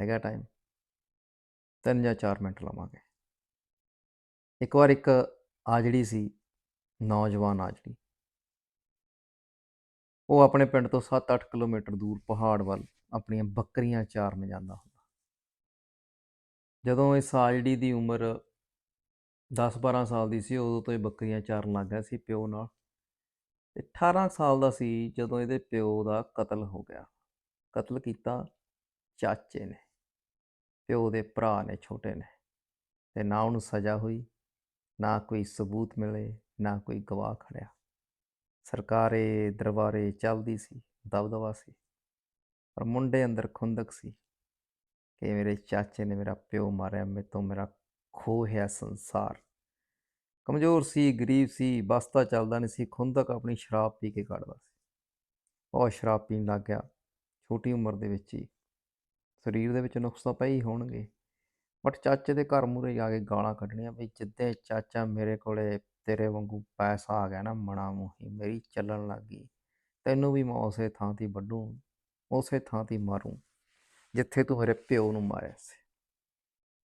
ਹੈਗਾ ਟਾਈਮ 3 ਜਾਂ 4 ਮਿੰਟ ਲਵਾਂਗੇ। ਇੱਕ ਵਾਰ ਇੱਕ ਆਜੜੀ ਸੀ, ਨੌਜਵਾਨ ਆਜੜੀ ਉਹ ਆਪਣੇ ਪਿੰਡ ਤੋਂ 7-8 ਕਿਲੋਮੀਟਰ ਦੂਰ ਪਹਾੜ ਵੱਲ ਆਪਣੀਆਂ ਬੱਕਰੀਆਂ ਚਾਰਨ ਜਾਂਦਾ ਹੁੰਦਾ। ਜਦੋਂ ਇਸ ਆਜੜੀ ਦੀ ਉਮਰ 10-12 ਸਾਲ ਦੀ ਸੀ, ਉਦੋਂ ਤੋਂ ਇਹ ਬੱਕਰੀਆਂ ਚਾਰਨ ਲੱਗ ਗਿਆ ਸੀ ਪਿਓ ਨਾਲ। ਤੇ 18 ਸਾਲ ਦਾ ਸੀ ਜਦੋਂ ਇਹਦੇ ਪਿਓ ਦਾ ਕਤਲ ਹੋ ਗਿਆ। ਕਤਲ ਕੀਤਾ ਚਾਚੇ ਨੇ। ਪਿਓ ਦੇ ਭਰਾ ਨੇ ਛੋਟੇ ਨੇ ਤੇ ਨਾ ਉਹਨੂੰ ਸਜ਼ਾ ਹੋਈ, ਨਾ ਕੋਈ ਸਬੂਤ ਮਿਲੇ, ਨਾ ਕੋਈ ਗਵਾਹ ਖੜਿਆ। ਸਰਕਾਰੇ ਦਰਬਾਰੇ ਚੱਲਦੀ ਸੀ, ਦਬਦਬਾ ਸੀ, ਪਰ ਮੁੰਡੇ ਅੰਦਰ ਖੁੰਦਕ ਸੀ ਕਿ ਮੇਰੇ ਚਾਚੇ ਨੇ ਮੇਰਾ ਪਿਓ ਮਾਰਿਆ, ਮੇਰੇ ਤੋਂ ਮੇਰਾ ਖੋਹਿਆ ਸੰਸਾਰ। ਕਮਜ਼ੋਰ ਸੀ, ਗਰੀਬ ਸੀ ਬਸਤਾ ਚੱਲਦਾ ਨਹੀਂ ਸੀ, ਖੁੰਦਕ ਆਪਣੀ ਸ਼ਰਾਬ ਪੀ ਕੇ ਕੱਢਦਾ ਸੀ। ਉਹ ਸ਼ਰਾਬ ਪੀਣ ਲੱਗ ਗਿਆ, ਛੋਟੀ ਉਮਰ ਦੇ ਵਿੱਚ ਹੀ ਸਰੀਰ ਦੇ ਵਿੱਚ ਨੁਕਸ ਤਾਂ ਪਏ ਹੀ ਹੋਣਗੇ। ਬਟ ਚਾਚੇ ਦੇ ਘਰ ਮੂਰੇ ਜਾ ਕੇ ਗਾਲਾਂ ਕੱਢਣੀਆਂ ਵੀ ਜਿੱਦੇ ਚਾਚਾ ਮੇਰੇ ਕੋਲੇ ਤੇਰੇ ਵਾਂਗੂ ਪੈਸਾ ਆ ਗਿਆ ਨਾ ਮਣਾ ਮੂਹੀ ਮੇਰੀ ਚੱਲਣ ਲੱਗ ਗਈ। ਤੈਨੂੰ ਵੀ ਮੈਂ ਉਸੇ ਥਾਂ ਤੇ ਵੱਢੂ, ਉਸੇ ਥਾਂ ਤੇ ਮਾਰੂ, ਜਿੱਥੇ ਤੂੰ ਮੇਰੇ ਪਿਓ ਨੂੰ ਮਾਰਿਆ ਸੀ।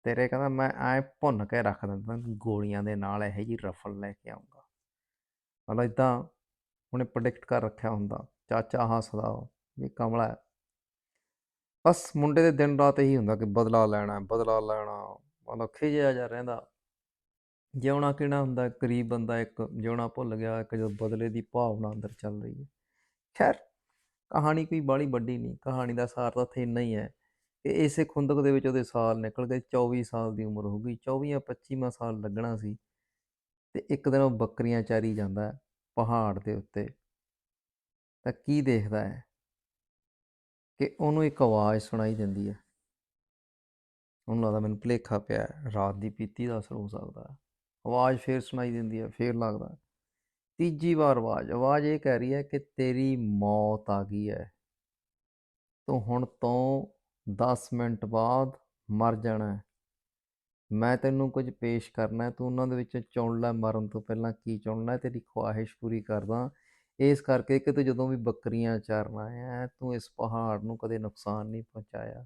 ਤੇਰੇ ਕਹਿੰਦਾ ਮੈਂ ਐ ਭੁੰਨ ਕੇ ਰੱਖ ਦਿੰਦਾ ਗੋਲੀਆਂ ਦੇ ਨਾਲ ਇਹੋ ਜੀ ਰਫਲ ਲੈ ਕੇ ਆਉਂਗਾ ਮਤਲਬ ਇਦਾਂ ਉਹਨੇ ਪ੍ਰੈਡਿਕਟ ਕਰ ਰੱਖਿਆ ਹੁੰਦਾ, ਚਾਚਾ ਹੱਸਦਾ, ਵੀ ਕਮਲਾ ਹੈ ਬਸ ਮੁੰਡੇ ਦੇ ਦਿਨ ਰਾਤ ਇਹੀ ਹੁੰਦਾ ਕਿ ਬਦਲਾ ਲੈਣਾ ਬਦਲਾ ਲੈਣਾ, ਮਤਲਬ ਖਿਜਿਆ ਜਾ ਰਹਿੰਦਾ। ਜਿਉਣਾ ਕਿਹੜਾ ਹੁੰਦਾ, ਗਰੀਬ ਬੰਦਾ ਇੱਕ ਜਿਉਣਾ ਭੁੱਲ ਗਿਆ, ਇੱਕ ਜਦੋਂ ਬਦਲੇ ਦੀ ਭਾਵਨਾ ਅੰਦਰ ਚੱਲ ਰਹੀ ਹੈ। ਖੈਰ, ਕਹਾਣੀ ਕੋਈ ਬਾਲੀ ਵੱਡੀ ਨਹੀਂ, ਕਹਾਣੀ ਦਾ ਸਾਰ ਤਾਂ ਇੱਥੇ ਇੰਨਾ ਹੀ ਹੈ ਕਿ ਇਸੇ ਖੁੰਦਕ ਦੇ ਵਿੱਚ ਉਹਦੇ ਸਾਲ ਨਿਕਲ ਗਏ 24 ਸਾਲ ਦੀ ਉਮਰ ਹੋ ਗਈ 24 ਜਾਂ 25ਵਾਂ ਸਾਲ ਲੱਗਣਾ ਸੀ ਤੇ ਇੱਕ ਦਿਨ ਉਹ ਬੱਕਰੀਆਂ ਚਾਰੀ ਜਾਂਦਾ ਪਹਾੜ ਦੇ ਉੱਤੇ। ਤਾਂ ਕੀ ਦੇਖਦਾ ਹੈ? ਕਿ ਉਹਨੂੰ ਇੱਕ ਆਵਾਜ਼ ਸੁਣਾਈ ਦਿੰਦੀ ਹੈ। ਉਹਨੂੰ ਲੱਗਦਾ ਮੈਨੂੰ ਭੁਲੇਖਾ ਪਿਆ ਰਾਤ ਦੀ ਪੀਤੀ ਦਾ ਅਸਰ ਹੋ ਸਕਦਾ ਆਵਾਜ਼ ਫੇਰ ਸੁਣਾਈ ਦਿੰਦੀ ਹੈ, ਫੇਰ ਲੱਗਦਾ ਤੀਜੀ ਵਾਰ ਆਵਾਜ਼ ਆਵਾਜ਼ ਇਹ ਕਹਿ ਰਹੀ ਹੈ ਕਿ ਤੇਰੀ ਮੌਤ ਆ ਗਈ ਹੈ। ਤੂੰ ਹੁਣ ਤੋਂ 10 ਮਿੰਟ ਬਾਅਦ ਮਰ ਜਾਣਾ ਹੈ। ਮੈਂ ਤੈਨੂੰ ਕੁਝ ਪੇਸ਼ ਕਰਨਾ ਤੂੰ ਉਹਨਾਂ ਦੇ ਵਿੱਚ ਚੁਣ ਲੈ ਮਰਨ ਤੋਂ ਪਹਿਲਾਂ ਕੀ ਚੁਣਨਾ ਤੇਰੀ ਖੁਆਇਸ਼ ਪੂਰੀ ਕਰਦਾ ਇਸ ਕਰਕੇ ਕਿ ਤੂੰ ਜਦੋਂ ਵੀ ਬੱਕਰੀਆਂ ਚਾਰਨ ਆਇਆ ਤੂੰ ਇਸ ਪਹਾੜ ਨੂੰ ਕਦੇ ਨੁਕਸਾਨ ਨਹੀਂ ਪਹੁੰਚਾਇਆ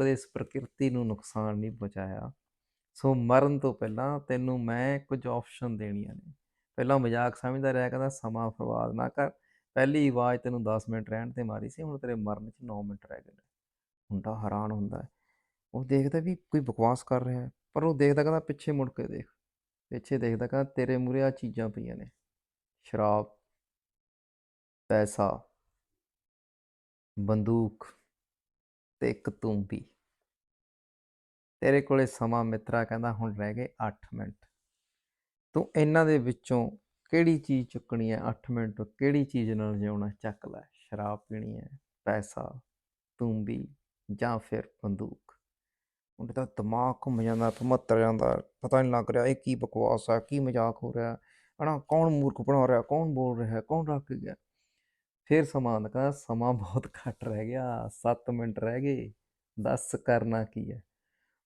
ਕਦੇ ਇਸ ਪ੍ਰਕਿਰਤੀ ਨੂੰ ਨੁਕਸਾਨ ਨਹੀਂ ਪਹੁੰਚਾਇਆ। ਸੋ ਮਰਨ ਤੋਂ ਪਹਿਲਾਂ ਤੈਨੂੰ ਮੈਂ ਕੁਝ ਆਪਸ਼ਨ ਦੇਣੀਆਂ ਨੇ। ਪਹਿਲਾਂ ਮਜ਼ਾਕ ਸਮਝਦਾ ਰਿਹਾ ਕਹਿੰਦਾ ਸਮਾਂ ਫਰਵਾਦ ਨਾ ਕਰ। ਪਹਿਲੀ ਆਵਾਜ਼ ਤੈਨੂੰ 10 ਮਿੰਟ ਰਹਿਣ ਤੇ ਮਾਰੀ ਸੀ, ਹੁਣ ਤੇਰੇ ਮਰਨ 'ਚ 9 ਮਿੰਟ ਰਹਿ ਗਏ ਨੇ। ਮੁੰਡਾ ਹੈਰਾਨ ਹੁੰਦਾ ਹੈ। ਉਹ ਦੇਖਦਾ ਵੀ ਕੋਈ ਬਕਵਾਸ ਕਰ ਰਿਹਾ ਹੈ, ਪਰ ਉਹ ਦੇਖਦਾ ਕਹਿੰਦਾ, ਪਿੱਛੇ ਮੁੜ ਕੇ ਦੇਖ। ਪਿੱਛੇ ਦੇਖਦਾ ਕਹਿੰਦਾ, ਤੇਰੇ ਮੂਰੇ ਆ ਚੀਜ਼ਾਂ ਪਈਆਂ ਨੇ। ਸ਼ਰਾਬ ਪੈਸਾ, ਬੰਦੂਕ ਤੇ ਇੱਕ ਤੂੰਬੀ ਤੇਰੇ ਕੋਲੇ ਸਮਾਂ ਮਿੱਤਰਾ ਕਹਿੰਦਾ, ਹੁਣ ਰਹਿ ਗਏ 8 ਮਿੰਟ। ਤੂੰ ਇਹਨਾਂ ਦੇ ਵਿੱਚੋਂ ਕਿਹੜੀ ਚੀਜ਼ ਚੁੱਕਣੀ ਹੈ? 8 ਮਿੰਟ, ਕਿਹੜੀ ਚੀਜ਼ ਨਾਲ ਜਿਉਣਾ? ਚੱਕ ਲੈ, ਸ਼ਰਾਬ ਪੀਣੀ ਹੈ, ਪੈਸਾ ਤੂੰਬੀ ਜਾਂ ਫਿਰ ਬੰਦੂਕ। ਉਹਦਾ ਤਾਂ ਦਿਮਾਗ ਘੁੰਮ ਜਾਂਦਾ ਭਮੱਤਰ ਜਾਂਦਾ। ਪਤਾ ਨਹੀਂ ਲੱਗ ਰਿਹਾ ਇਹ ਕੀ ਬਕਵਾਸ ਹੈ ਕੀ ਮਜ਼ਾਕ ਹੋ ਰਿਹਾ। ਹਨਾ, ਕੌਣ ਮੂਰਖ ਬਣਾ ਰਿਹਾ, ਕੌਣ ਬੋਲ ਰਿਹਾ, ਕੌਣ ਰੱਖ ਗਿਆ? ਫਿਰ ਸਮਾਂ ਦਾ ਸਮਾਂ ਬਹੁਤ ਘੱਟ ਰਹਿ ਗਿਆ 7 ਮਿੰਟ ਰਹਿ ਗਏ, ਦੱਸ ਕਰਨਾ ਕੀ ਹੈ?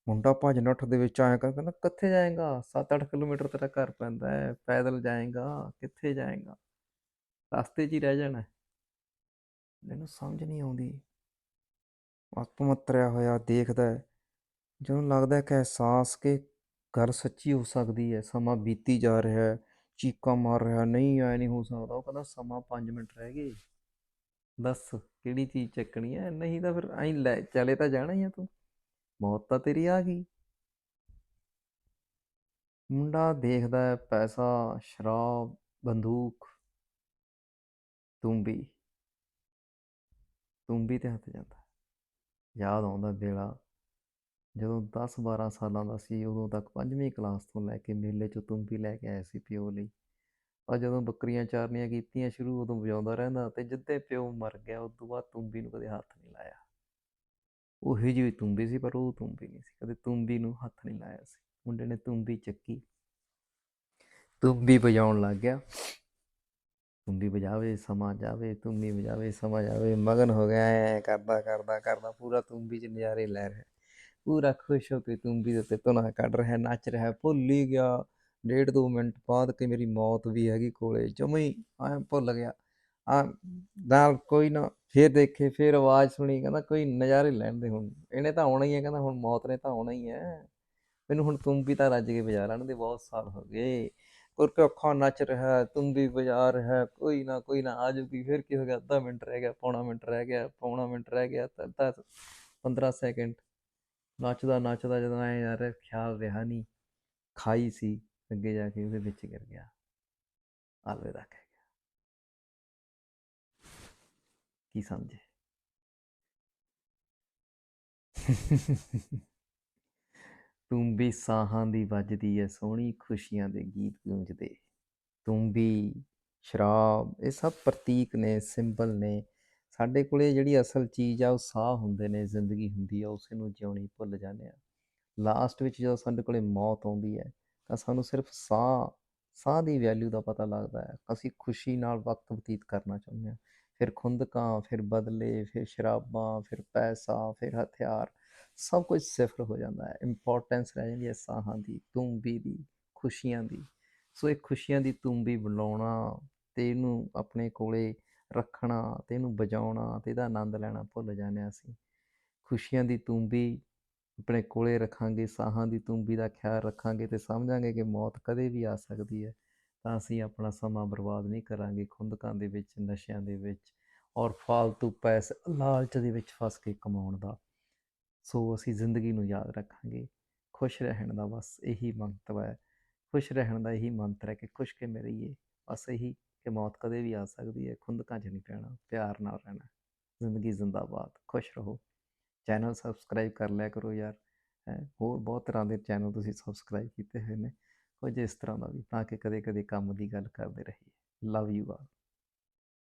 ਮੁੰਡਾ ਭੱਜ ਨੱਠ ਦੇ ਵਿੱਚ ਆਇਆ ਕਰ, ਕਹਿੰਦਾ ਕਿੱਥੇ ਜਾਏਗਾ? 7-8 ਕਿਲੋਮੀਟਰ ਤੇਰਾ ਘਰ ਪੈਂਦਾ ਹੈ, ਪੈਦਲ ਜਾਏਗਾ, ਕਿੱਥੇ ਜਾਏਗਾ? ਰਸਤੇ 'ਚ ਹੀ ਰਹਿ ਜਾਣਾ ਮੈਨੂੰ ਸਮਝ ਨਹੀਂ ਆਉਂਦੀ। ਆਤਮਤਰਿਆ ਹੋਇਆ ਦੇਖਦਾ ਹੈ। ਜਦੋਂ ਲੱਗਦਾ ਹੈ ਕਿ ਅਹਿਸਾਸ ਕਿ ਗੱਲ ਸੱਚੀ ਹੋ ਸਕਦੀ ਹੈ, ਸਮਾਂ ਬੀਤੀ ਜਾ ਰਿਹਾ ਹੈ ਚੀਕਾਂ ਮਾਰ ਰਿਹਾ, ਨਹੀਂ, ਐ ਨਹੀਂ ਹੋ ਸਕਦਾ। ਉਹ ਕਹਿੰਦਾ, ਸਮਾਂ 5 ਮਿੰਟ ਰਹਿ ਗਏ। ਦੱਸ, ਕਿਹੜੀ ਚੀਜ਼ ਚੱਕਣੀ ਹੈ ਨਹੀਂ ਤਾਂ ਫਿਰ ਐਂ ਲੈ, ਚਲੇ ਤਾਂ ਜਾਣਾ ਹੀ ਆ ਤੂੰ। ਮੌਤ ਤਾਂ ਤੇਰੀ ਆ ਗਈ। ਮੁੰਡਾ ਦੇਖਦਾ ਹੈ ਪੈਸਾ, ਸ਼ਰਾਬ, ਬੰਦੂਕ, ਤੁੰਬੀ। ਤੁੰਬੀ ਤੇ ਹੱਥ ਜਾਂਦਾ। ਯਾਦ ਆਉਂਦਾ ਵੇਲਾ। ਜਦੋਂ 10 12 ਸਾਲਾਂ ਦਾ ਸੀ, ਉਦੋਂ ਤੱਕ ਪੰਜਵੀਂ ਕਲਾਸ ਤੋਂ ਲੈ ਕੇ ਮੇਲੇ 'ਚੋਂ ਤੁੰਬੀ ਲੈ ਕੇ ਆਇਆ ਸੀ ਪਿਓ ਲਈ। ਆ ਜਦੋਂ ਬੱਕਰੀਆਂ ਚਾਰਨੀਆਂ ਕੀਤੀਆਂ ਸ਼ੁਰੂ, ਉਦੋਂ ਵਜਾਉਂਦਾ ਰਹਿੰਦਾ ਤੇ ਜਿੱਦੇ ਪਿਓ ਮਰ ਗਿਆ ਉਸ ਤੋਂ ਬਾਅਦ ਤੁੰਬੀ ਨੂੰ ਕਦੇ ਹੱਥ ਨਹੀਂ ਲਾਇਆ। ਉਹੀ ਜਿਹੀ ਤੁੰਬੀ ਸੀ, ਪਰ ਉਹ ਤੁੰਬੀ ਨਹੀਂ ਸੀ, ਕਦੇ ਤੁੰਬੀ ਨੂੰ ਹੱਥ ਨਹੀਂ ਲਾਇਆ ਸੀ। ਮੁੰਡੇ ਨੇ ਤੁੰਬੀ ਚੱਕੀ। ਤੁੰਬੀ ਵਜਾਉਣ ਲੱਗ ਗਿਆ। ਤੁੰਬੀ ਵਜਾਵੇ, ਸਮਾਂ ਜਾਵੇ, ਤੁੰਬੀ ਵਜਾਵੇ, ਸਮਾਂ ਜਾਵੇ, ਮਗਨ ਹੋ ਗਿਆ, ਐ ਕਰਦਾ ਕਰਦਾ ਕਰਦਾ, ਪੂਰਾ ਤੁੰਬੀ 'ਚ ਨਜ਼ਾਰੇ ਲੈ ਰਿਹਾ। ਪੂਰਾ ਖੁਸ਼ ਹੋ ਕੇ ਤੁੰਬੀ ਦੇ ਉੱਤੇ ਧੁਨਾ ਕੱਢ ਰਿਹਾ, ਨੱਚ ਰਿਹਾ, ਭੁੱਲ ਹੀ ਗਿਆ। ਡੇਢ ਦੋ ਮਿੰਟ ਬਾਅਦ ਕਿ ਮੇਰੀ ਮੌਤ ਵੀ ਹੈਗੀ ਕੋਲੇ, ਜਮੇ ਹੀ ਭੁੱਲ ਗਿਆ। ਆ ਨਾਲ ਕੋਈ ਨਾ, ਫੇਰ ਦੇਖੇ, ਫੇਰ ਆਵਾਜ਼ ਸੁਣੀ, ਕਹਿੰਦਾ ਕੋਈ ਨਜ਼ਾਰੇ ਲੈਣ ਦੇ ਹੁਣ। ਇਹਨੇ ਤਾਂ ਆਉਣਾ ਹੀ ਹੈ, ਕਹਿੰਦਾ ਹੁਣ ਮੌਤ ਨੇ ਤਾਂ ਆਉਣਾ ਹੀ ਹੈ। ਮੈਨੂੰ ਹੁਣ ਤੂੰ ਵੀ ਤਾਂ ਰੱਜ ਕੇ ਵਜਾ ਲੈਣ ਦੇ, ਬਹੁਤ ਸਾਲ ਹੋ ਗਏ। ਕੁਰਕੇ ਅੱਖਾਂ ਨੱਚ ਰਿਹਾ, ਤੂੰ ਵੀ ਵਜਾ ਰਿਹਾ, ਕੋਈ ਨਾ ਕੋਈ ਨਾ, ਆ ਜੂਗੀ ਫਿਰ ਕੀ ਹੋ ਗਿਆ, ਅੱਧਾ ਮਿੰਟ ਰਹਿ ਗਿਆ, ਪੌਣਾ ਮਿੰਟ ਰਹਿ ਗਿਆ, ਪੌਣਾ ਮਿੰਟ ਰਹਿ ਗਿਆ, ਤਾਂ ਅੱਧਾ 15 ਸੈਕਿੰਡ ਨੱਚਦਾ ਨੱਚਦਾ ਜਦੋਂ ਐ ਯਾਰ ਖਿਆਲ ਰਿਹਾ ਨਹੀਂ ਖਾਈ ਸੀ, ਅੱਗੇ ਜਾ ਕੇ ਉਹਦੇ ਵਿੱਚ ਗਿਰ ਗਿਆ। ਅਲਵਿਦਾ ਕਹਿ ਗਿਆ। ਕੀ ਸਮਝੇ? ਤੂੰ ਵੀ ਸਾਹਾਂ ਦੀ ਵੱਜਦੀ ਐ, ਸੋਹਣੀ ਖੁਸ਼ੀਆਂ ਦੇ ਗੀਤ ਗੂੰਜਦੇ। ਤੂੰ ਵੀ ਸ਼ਰਾਬ, ਇਹ ਸਭ ਪ੍ਰਤੀਕ ਨੇ, ਸਿੰਬਲ ਨੇ ਸਾਡੇ ਕੋਲੇ ਜਿਹੜੀ ਅਸਲ ਚੀਜ਼ ਆ, ਉਹ ਸਾਹ ਹੁੰਦੇ ਨੇ, ਜ਼ਿੰਦਗੀ ਹੁੰਦੀ ਆ, ਉਸੇ ਨੂੰ ਜਿਉਣੀ ਭੁੱਲ ਜਾਂਦੇ ਆ। ਲਾਸਟ ਵਿੱਚ ਜਦੋਂ ਸਾਡੇ ਕੋਲੇ ਮੌਤ ਆਉਂਦੀ ਹੈ, ਤਾਂ ਸਾਨੂੰ ਸਿਰਫ ਸਾਹ ਸਾਹ ਦੀ ਵੈਲਿਊ ਦਾ ਪਤਾ ਲੱਗਦਾ ਹੈ। ਅਸੀਂ ਖੁਸ਼ੀ ਨਾਲ ਵਕਤ ਬਤੀਤ ਕਰਨਾ ਚਾਹੁੰਦੇ ਹਾਂ। ਫਿਰ ਖੁੰਦਕਾਂ, ਫਿਰ ਬਦਲੇ, ਫਿਰ ਸ਼ਰਾਬਾਂ, ਫਿਰ ਪੈਸਾ, ਫਿਰ ਹਥਿਆਰ, ਸਭ ਕੁਝ ਸਿਫਰ ਹੋ ਜਾਂਦਾ ਹੈ। ਇੰਪੋਰਟੈਂਸ ਰਹਿ ਜਾਂਦੀ ਹੈ ਸਾਹਾਂ ਦੀ, ਤੂੰਬੀ ਦੀ, ਖੁਸ਼ੀਆਂ ਦੀ। ਸੋ ਇਹ ਖੁਸ਼ੀਆਂ ਦੀ ਤੂੰਬੀ ਬਣਾਉਣਾ ਤੇ ਇਹਨੂੰ ਆਪਣੇ ਕੋਲੇ ਰੱਖਣਾ ਤੇ ਇਹਨੂੰ ਵਜਾਉਣਾ ਤੇ ਇਹਦਾ ਆਨੰਦ ਲੈਣਾ ਭੁੱਲ ਜਾਂਦੇ ਹਾਂ ਅਸੀਂ। ਖੁਸ਼ੀਆਂ ਦੀ ਤੂੰਬੀ ਆਪਣੇ ਕੋਲੇ ਰੱਖਾਂਗੇ, ਸਾਹਾਂ ਦੀ ਤੂੰਬੀ ਦਾ ਖਿਆਲ ਰੱਖਾਂਗੇ ਤੇ ਸਮਝਾਂਗੇ ਕਿ ਮੌਤ ਕਦੇ ਵੀ ਆ ਸਕਦੀ ਹੈ। ਤਾਂ ਅਸੀਂ ਆਪਣਾ ਸਮਾਂ ਬਰਬਾਦ ਨਹੀਂ ਕਰਾਂਗੇ ਖੁੰਦਕਾਂ ਦੇ ਵਿੱਚ, ਨਸ਼ਿਆਂ ਦੇ ਵਿੱਚ ਔਰ ਫਾਲਤੂ ਪੈਸੇ ਲਾਲਚ ਦੇ ਵਿੱਚ ਫਸ ਕੇ ਕਮਾਉਣ ਦਾ। ਸੋ ਅਸੀਂ ਜ਼ਿੰਦਗੀ ਨੂੰ ਯਾਦ ਰੱਖਾਂਗੇ। ਖੁਸ਼ ਰਹਿਣ ਦਾ ਬਸ ਇਹੀ ਮੰਤਵ ਹੈ। ਖੁਸ਼ ਰਹਿਣ ਦਾ ਇਹੀ ਮੰਤਰ ਹੈ ਕਿ ਖੁਸ਼ ਕੇ ਰਹੀਏ? ਬਸ ਇਹੀ ਕਿ ਮੌਤ ਕਦੇ ਵੀ ਆ ਸਕਦੀ ਹੈ ਖੁੰਦਕਾਂ 'ਚ ਨਹੀਂ ਪੈਣਾ, ਪਿਆਰ ਨਾਲ ਰਹਿਣਾ, ਜ਼ਿੰਦਗੀ ਜ਼ਿੰਦਾਬਾਦ, ਖੁਸ਼ ਰਹੋ। ਚੈਨਲ ਸਬਸਕ੍ਰਾਈਬ ਕਰ ਲਿਆ ਕਰੋ ਯਾਰ, ਹੈ, ਹੋਰ ਬਹੁਤ ਤਰ੍ਹਾਂ ਦੇ ਚੈਨਲ ਤੁਸੀਂ ਸਬਸਕ੍ਰਾਈਬ ਕੀਤੇ ਹੋਏ ਨੇ, ਕੁਝ ਇਸ ਤਰ੍ਹਾਂ ਦਾ ਵੀ, ਤਾਂ ਕਿ ਕਦੇ ਕਦੇ ਕੰਮ ਦੀ ਗੱਲ ਕਰਦੇ ਰਹੀਏ। Love you all.